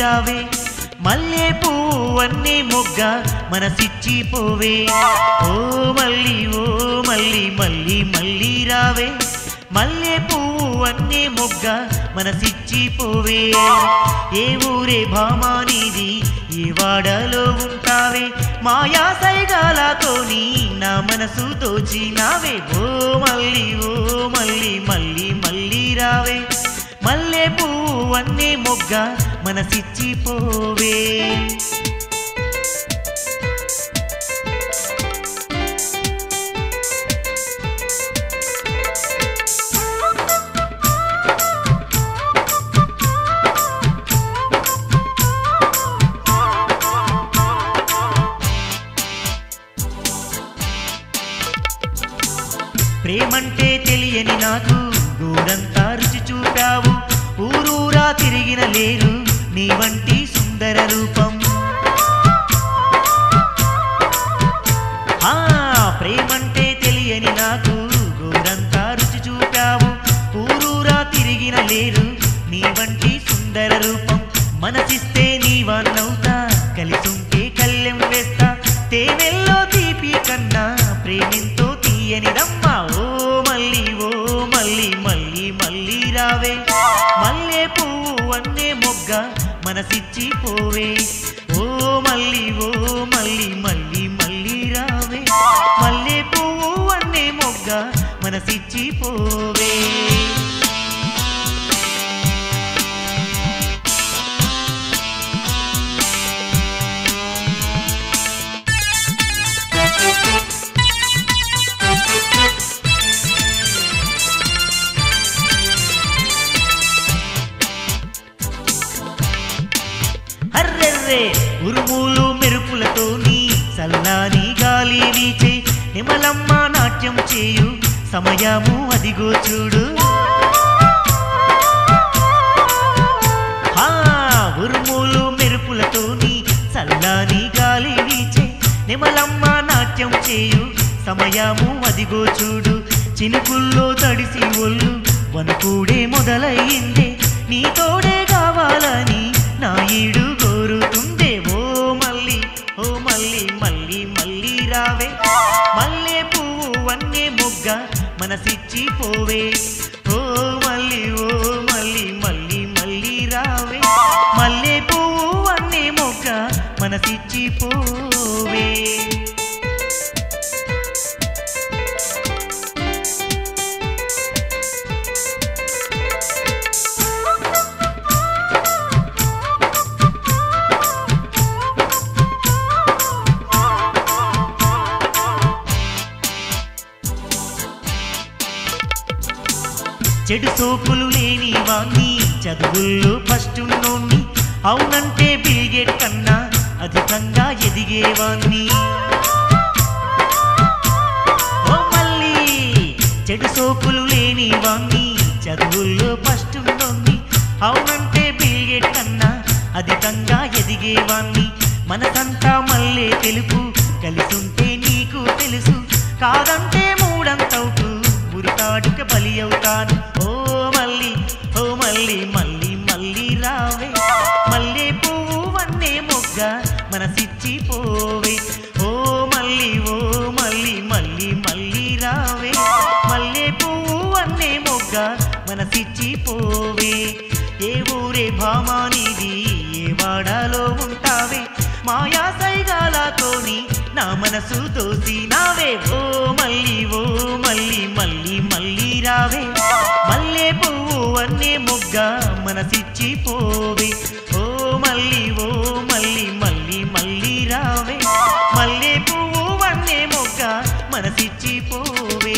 రావే. మల్లె పువ్వన్నే మొగ్గ మనసిచ్చి పోవే. ఓ మల్లి ఓ మల్లి మల్లి మల్లి రావే. మల్లె పువ్వన్నే మొగ్గ మనసిచ్చి పోవే. ఏ ఊరే భామానిది ఏ వాడలో ఉంటావే. మాయా సైగాలతోని నా మనసు తోచినావే ఓ మల్లి ఓ మల్లి మల్లి మల్లి రావే. మల్లె పువ్వన్నే మొగ్గ మనసిచ్చిపోవే ప్రేమంటే తెలియని నాకు దూరంతా రుచి ఊరూరా తిరిగిన లేరు నీ వంటి సుందర రూపం. ఆ ప్రేమంటే తెలియని నాకు గోరంతా రుచి చూపావు. ఊరూరా తిరిగిన లేరు నీ వంటి సుందర రూపం. మనసిస్త మళ్ళీ రావే. మల్లె పువ్వు అన్నే మొగ్గ మనసిచ్చి పోవే. ఓ మళ్ళీ ఓ మళ్ళీ మళ్ళీ మళ్ళీ రావే. మల్లె పువ్వు అన్నే మొగ్గ మనసిచ్చి పోవే. అర్రెర్రే ఉరుములు మెరుపులతో నీ చల్లాని గాలి వీచే నిమలమ్మ నాట్యం చేయు. సమయము అదిగో చూడు. ఆ ఉరుములు మెరుపులతో నీ చల్లాని గాలి వీచే నిమలమ్మ నాట్యం చేయు. సమయము అదిగో చూడు. చినుకుల్లో తడిసి ఒళ్ళు వనుకూడే మొదలయ్యిందే. నీ తోడే కావాలని నా ఈడు మనసిచ్చి పోవే. ఓ మళ్ళీ ఓ మళ్ళీ మళ్ళీ మళ్ళీ రావే. మల్లె పువ్వు వన్నే మొక్క మనసిచ్చి పోవే. చెడు సోపులు లేని వాణ్ణి చదువుల్లో ఫస్ట్ ఉన్నోణ్ణి. అవునంటే బిల్గేట్ కన్నా అధికంగా ఎదిగేవాణ్ణి ఓ మళ్ళీ చెడు సోపులు లేని వాణ్ణి చదువుల్లో ఫస్ట్ ఉన్నోణ్ణి. అవునంటే బిల్గేట్ కన్నా అధికంగా ఎదిగేవాణ్ణి మనసంతా మళ్ళీ తెలుపు కలిసుంటే నీకు తెలుసు. కాదంటే మూడంతవుతూ ఉరితాడుక బలి అవుతాను. మళ్ళీ మళ్ళీ మళ్ళీ రావే. మళ్ళీ పువ్వు వన్నే మొగ్గ మనసిచ్చి పోవే. ఓ మళ్ళీ ఓ మళ్ళీ మళ్ళీ మళ్ళీ రావే. మళ్ళీ పువ్వు వన్నే మొగ్గ మనసిచ్చి పోవే. ఏ ఊరే భామానిది ఏ వాడాలో ఉంటావే. మాయా నా మనసు దోసినావే ఓ మళ్ళీ ఓ మళ్ళీ మళ్ళీ మళ్ళీ రావే. మల్లే పువ్వు అన్నే మొగ్గ మనసిచ్చి పోవే. ఓ మళ్ళీ ఓ మళ్ళీ మళ్ళీ మళ్ళీ రావే. మల్లే పువ్వు అన్నే మొగ్గ మనసిచ్చి పోవే.